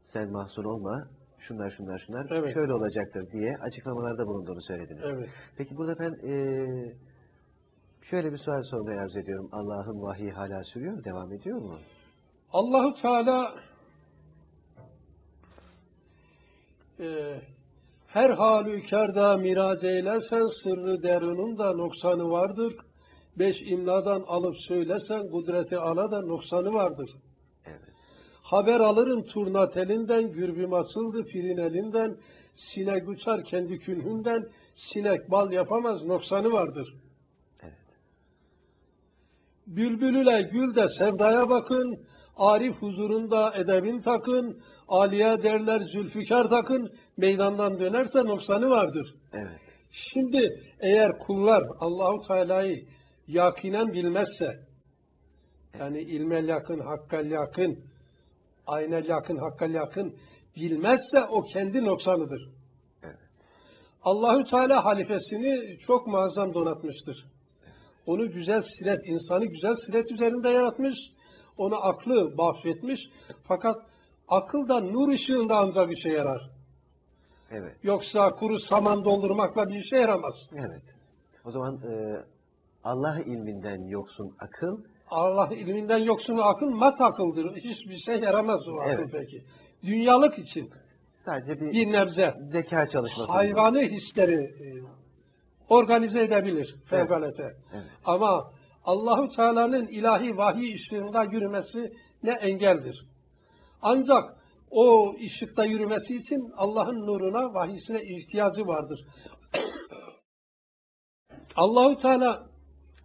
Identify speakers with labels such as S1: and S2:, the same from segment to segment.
S1: sen mahzun olma, şunlar şunlar şunlar
S2: Evet.
S1: şöyle olacaktır diye açıklamalarda bulunduğunu söylediniz.
S2: Evet.
S1: Peki burada ben eee, şöyle bir sual sormayı arzu ediyorum. Allah'ın vahyi hala sürüyor mu? Devam ediyor mu?
S2: Allahu Teala e, her halükarda mirac eylesen sırrı derunun da noksanı vardır. Beş imladan alıp söylesen kudreti ala da noksanı vardır. Haber alırım turna telinden, gürbüm açıldı pirin elinden, sinek uçar kendi külhünden, sinek bal yapamaz noksanı vardır.
S1: Evet.
S2: Bülbül ile gül de sevdaya bakın, Arif huzurunda edebin takın, Aliye derler zülfikar takın, meydandan dönerse noksanı vardır.
S1: Evet.
S2: Şimdi eğer kullar Allahu Teala'yı yakinen bilmezse, yani ilmel yakın, hakkal yakın, aynel yakın, hakkal yakın bilmezse o kendi noksanıdır.
S1: Evet.
S2: Allahü Teala halifesini çok muazzam donatmıştır. Onu güzel siret, insanı güzel siret üzerinde yaratmış. Ona aklı bahşetmiş. Fakat akıl da nur ışığında ancak işe yarar.
S1: Evet.
S2: Yoksa kuru saman doldurmakla bir işe yaramaz.
S1: Evet. O zaman eee, Allah ilminden yoksun akıl,
S2: Allah ilminden yoksun akıl mat akıldır. Hiçbir şey yaramaz o akıl
S1: Evet.
S2: peki. Dünyalık için
S1: sadece bir,
S2: bir nebze
S1: zeka çalışması.
S2: hayvani hisleri e, organize edebilir fevkalete.
S1: Evet.
S2: Ama Allahu Teala'nın ilahi vahiy ışığında yürümesi ne engeldir. Ancak o ışıkta yürümesi için Allah'ın nuruna, vahiysine ihtiyacı vardır. Allahu Teala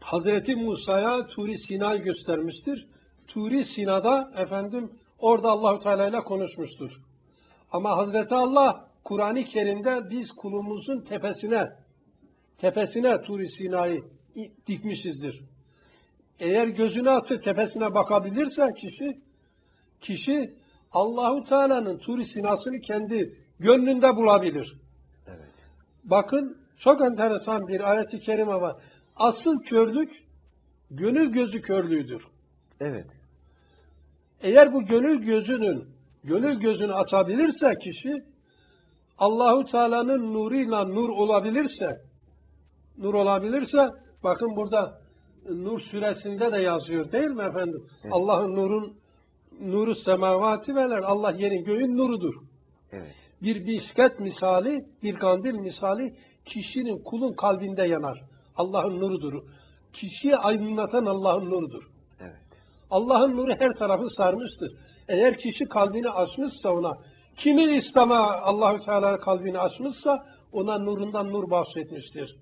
S2: Hazreti Musa'ya Turi Sina'yı göstermiştir. Turi Sina'da efendim orada Allahu Teala ile konuşmuştur. Ama Hazreti Allah Kur'an-ı Kerim'de biz kulumuzun tepesine tepesine Turi Sina'yı dikmişizdir. Eğer gözünü açıp tepesine bakabilirse kişi kişi Allahu Teala'nın Turi Sina'sını kendi gönlünde bulabilir.
S1: Evet.
S2: Bakın çok enteresan bir ayet-i kerime var. Asıl körlük gönül gözü körlüğüdür.
S1: Evet.
S2: Eğer bu gönül gözünün gönül gözünü açabilirse kişi Allahu Teala'nın nuruyla nur olabilirse nur olabilirse bakın burada Nur suresinde de yazıyor değil mi efendim?
S1: Evet.
S2: Allah'ın nurun nuru semavati veler. Allah yerin göğün nurudur.
S1: Evet.
S2: Bir bişket misali, bir kandil misali kişinin kulun kalbinde yanar. Allah'ın nurudur. Kişiyi aydınlatan Allah'ın nurudur.
S1: Evet.
S2: Allah'ın nuru her tarafı sarmıştır. Eğer kişi kalbini açmışsa ona, kimin İslam'a Allahü Teala kalbini açmışsa ona nurundan nur bahşetmiştir.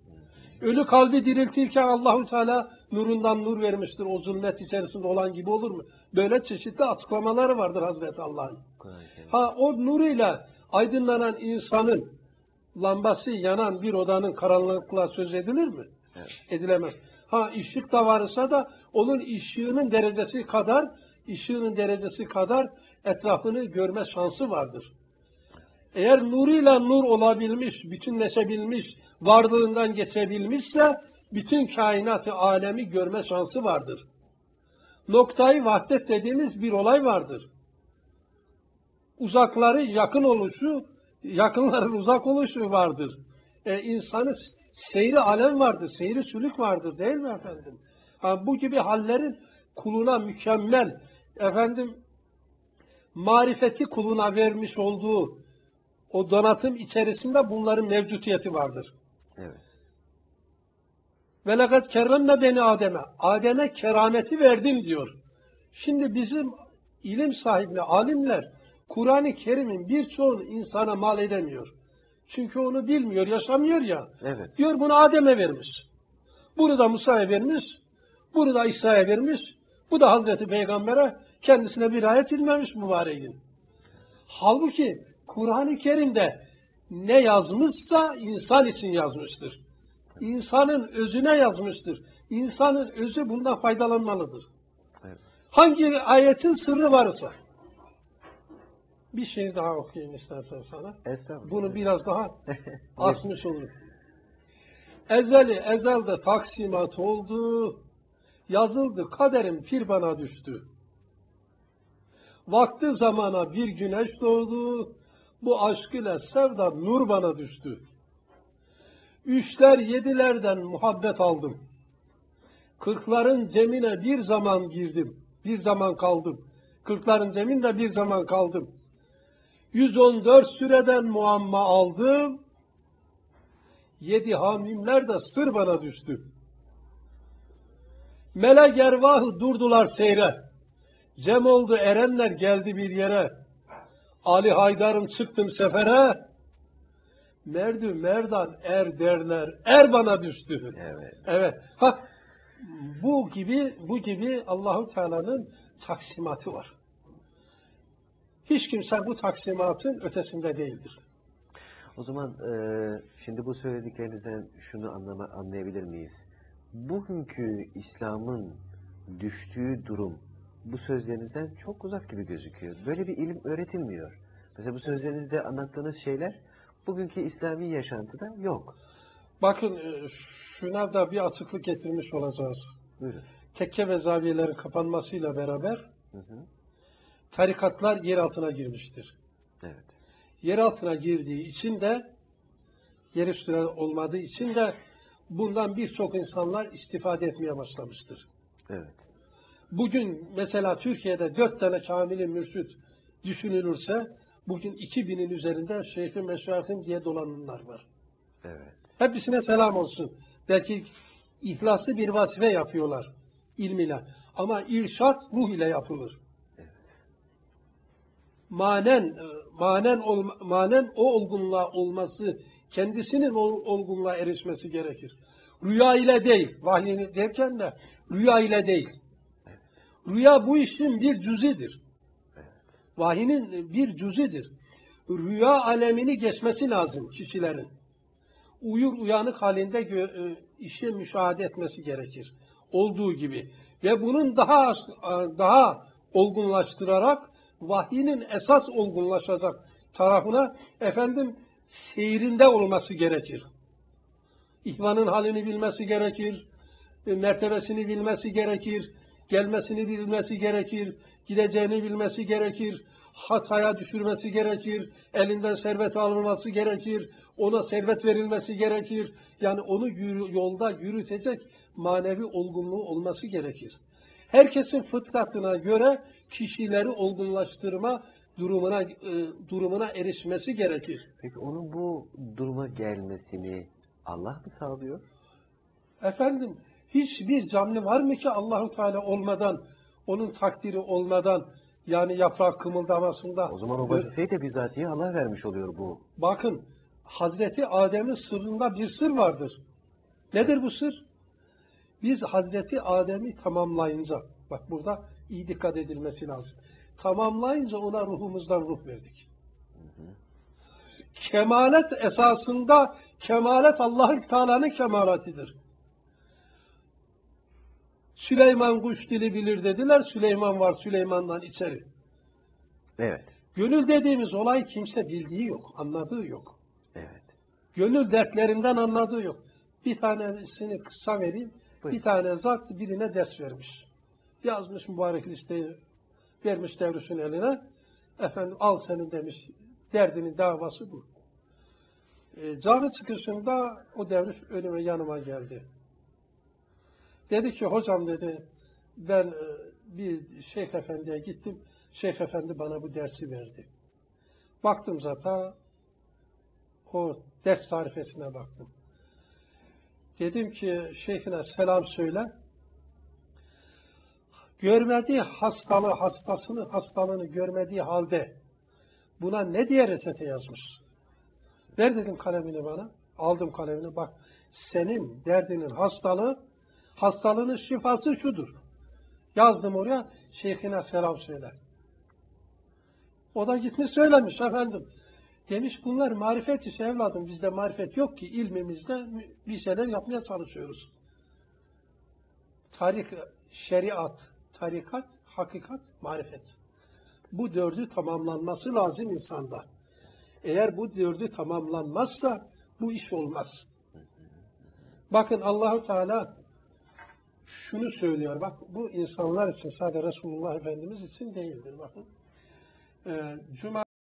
S2: Ölü kalbi diriltirken Allahü Teala nurundan nur vermiştir. O zulmet içerisinde olan gibi olur mu? Böyle çeşitli açıklamaları vardır Hazreti Allah'ın. Ha o nuruyla aydınlanan insanın lambası yanan bir odanın karanlıkla söz edilir mi? Edilemez. Ha ışık da varsa da onun ışığının derecesi kadar ışığının derecesi kadar etrafını görme şansı vardır. Eğer nuruyla nur olabilmiş, bütünleşebilmiş, varlığından geçebilmişse bütün kainatı alemi görme şansı vardır. Noktayı vahdet dediğimiz bir olay vardır uzakları yakın oluşu, yakınların uzak oluşu vardır. E, insanı seyri alem vardır, seyri sülük vardır değil mi efendim? Ha, bu gibi hallerin kuluna mükemmel, efendim, marifeti kuluna vermiş olduğu o donatım içerisinde bunların mevcutiyeti vardır.
S1: Evet.
S2: Ve lekad kerremne beni Adem'e. Adem'e kerameti verdim diyor. Şimdi bizim ilim sahibine, alimler Kur'an-ı Kerim'in birçoğunu insana mal edemiyor. Çünkü onu bilmiyor, yaşamıyor ya.
S1: Evet.
S2: Diyor bunu Adem'e vermiş. Bunu da Musa'ya vermiş. Bunu da İsa'ya vermiş. Bu da Hazreti Peygamber'e kendisine bir ayet inmemiş mübareğin. Halbuki Kur'an-ı Kerim'de ne yazmışsa insan için yazmıştır. İnsanın özüne yazmıştır. İnsanın özü bundan faydalanmalıdır.
S1: Evet.
S2: Hangi ayetin sırrı varsa. Bir şey daha okuyayım istersen sana.
S1: Estağfurullah.
S2: Bunu biraz daha asmış olur. Ezeli ezelde taksimat oldu. Yazıldı kaderim pir bana düştü. Vakti zamana bir güneş doğdu. Bu aşk ile sevda nur bana düştü. Üçler yedilerden muhabbet aldım. Kırkların cemine bir zaman girdim. Bir zaman kaldım. Kırkların ceminde bir zaman kaldım. 114 süreden muamma aldım. Yedi hamimler de sır bana düştü. Melek ervahı durdular seyre. Cem oldu erenler geldi bir yere. Ali Haydar'ım çıktım sefere. Merdü merdan er derler. Er bana düştü.
S1: Evet.
S2: Evet. Ha bu gibi bu gibi Allahu Teala'nın taksimatı var. Hiç kimse bu taksimatın ötesinde değildir.
S1: O zaman e, şimdi bu söylediklerinizden şunu anlama, anlayabilir miyiz? Bugünkü İslam'ın düştüğü durum bu sözlerinizden çok uzak gibi gözüküyor. Böyle bir ilim öğretilmiyor. Mesela bu sözlerinizde anlattığınız şeyler bugünkü İslami yaşantıda yok.
S2: Bakın e, şuna da bir açıklık getirmiş olacağız.
S1: Buyurun.
S2: Tekke ve zaviyelerin kapanmasıyla beraber
S1: Hı hı.
S2: Tarikatlar yer altına girmiştir.
S1: Evet.
S2: Yer altına girdiği için de yer üstüne olmadığı için de bundan birçok insanlar istifade etmeye başlamıştır.
S1: Evet.
S2: Bugün mesela Türkiye'de dört tane kamili mürşit düşünülürse bugün 2000'in üzerinde şeyhim meşayihim diye dolananlar var.
S1: Evet.
S2: Hepsine selam olsun. Belki ihlaslı bir vazife yapıyorlar ilmiyle. Ama irşat ruh ile yapılır. Manen, e, manen, olma- manen o olgunluğa olması, kendisinin o olgunluğa erişmesi gerekir. Rüya ile değil, vahyini derken de rüya ile değil. Rüya bu işin bir cüzidir. Vahinin bir cüzidir. Rüya alemini geçmesi lazım kişilerin. Uyur uyanık halinde e, işi müşahede etmesi gerekir. Olduğu gibi. Ve bunun daha daha olgunlaştırarak vahyinin esas olgunlaşacak tarafına efendim seyrinde olması gerekir. İhvanın halini bilmesi gerekir. e, Mertebesini bilmesi gerekir. Gelmesini bilmesi gerekir. Gideceğini bilmesi gerekir. Hataya düşürmesi gerekir. Elinden servet alınması gerekir. Ona servet verilmesi gerekir. Yani onu yolda yürütecek manevi olgunluğu olması gerekir. Herkesin fıtratına göre kişileri olgunlaştırma durumuna e, durumuna erişmesi gerekir.
S1: Peki onun bu duruma gelmesini Allah mı sağlıyor?
S2: Efendim hiçbir canlı var mı ki Allahu Teala olmadan, onun takdiri olmadan yani yaprak kımıldamasında.
S1: O zaman o vazifeyi de bizatihi Allah vermiş oluyor bu.
S2: Bakın Hazreti Adem'in sırrında bir sır vardır. Nedir bu sır? Biz Hazreti Adem'i tamamlayınca, bak burada iyi dikkat edilmesi lazım. Tamamlayınca ona ruhumuzdan ruh verdik. Kemalet esasında kemalet Allah'ın Teala'nın kemalatidir. Süleyman kuş dili bilir dediler. Süleyman var Süleyman'dan içeri.
S1: Evet.
S2: Gönül dediğimiz olay kimse bildiği yok, anladığı yok.
S1: Evet.
S2: Gönül dertlerinden anladığı yok. Bir tanesini kısa vereyim.
S1: Buyurun.
S2: Bir tane zat birine ders vermiş. Yazmış mübarek listeyi vermiş devrisinin eline. Efendim al senin demiş. Derdinin davası bu. E, cami çıkışında o devriş önüme yanıma geldi. Dedi ki hocam dedi ben e, bir şeyh efendiye gittim. Şeyh efendi bana bu dersi verdi. Baktım zaten o ders tarifesine baktım. Dedim ki şeyhine selam söyle. Görmediği hastalığı, hastasını, hastalığını görmediği halde buna ne diye reçete yazmış? Ver dedim kalemini bana. Aldım kalemini bak. Senin derdinin hastalığı, hastalığının şifası şudur. Yazdım oraya. Şeyhine selam söyle. O da gitmiş söylemiş efendim. Demiş bunlar marifet işi evladım. Bizde marifet yok ki ilmimizde bir şeyler yapmaya çalışıyoruz. Tarik, şeriat, tarikat, hakikat, marifet. Bu dördü tamamlanması lazım insanda. Eğer bu dördü tamamlanmazsa bu iş olmaz. Bakın Allahu Teala şunu söylüyor. Bak bu insanlar için sadece Resulullah Efendimiz için değildir. Bakın. e, Cuma